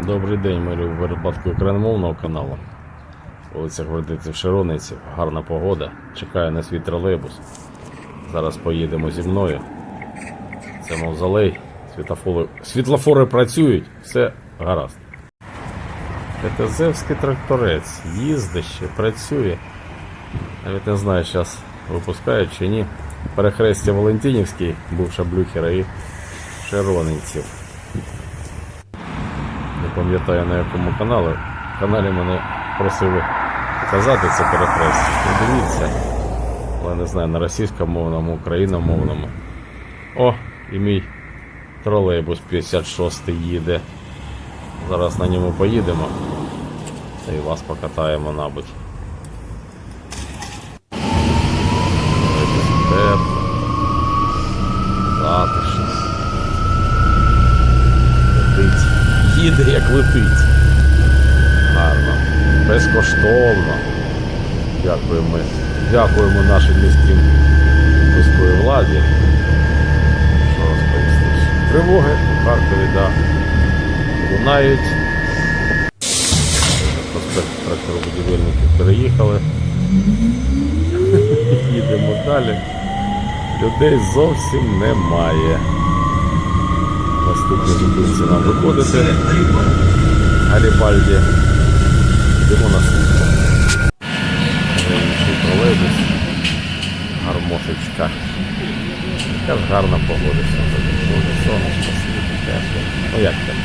Добрий день, ми в випадку україномовного каналу. Вулиця Гвардейців Широниці, гарна погода. Чекаю на свій тролейбус. Зараз поїдемо зі мною. Це мавзолей. Світлофори, світлофори працюють, все гаразд. Петезевський тракторець їздить ще, працює. Навіть не знаю, зараз випускають чи ні. Перехрестя Валентинівський, бувша Блюхера і Широнинців. Пам'ятаю на якому каналі. каналі мене просили показати це перехрестя. Дивіться, Але не знаю, на російськомовному, україномовному. О, і мій тролейбус 56 їде. Зараз на ньому поїдемо. Та й вас покатаємо, мабуть. Тепло. Затишно. Летить. Їде як летить. Гарно. Безкоштовно. Дякуємо. Дякуємо нашій міській міської владі. Що розповісти? Тривоги у Харкові, да. Лунають. Проспект переїхали. Їдемо далі. Людей зовсім немає. Наступні зупинці нам виходити. Гарібальді. Йдемо на службу. Інший тролейбус. Гармошечка. Яка ж гарна погода сьогодні. Сонечко світить тепло. Ну як там?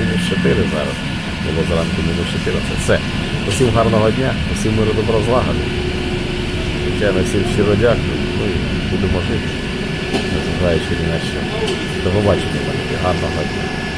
Мінус 4 зараз. Було зранку мінус 14. Все. Усім гарного дня, усім миру добро. Звичайно, всім щиро дякую. Ну і будемо жити. Незважаючи ні на що. До побачення, пані. Гарного дня.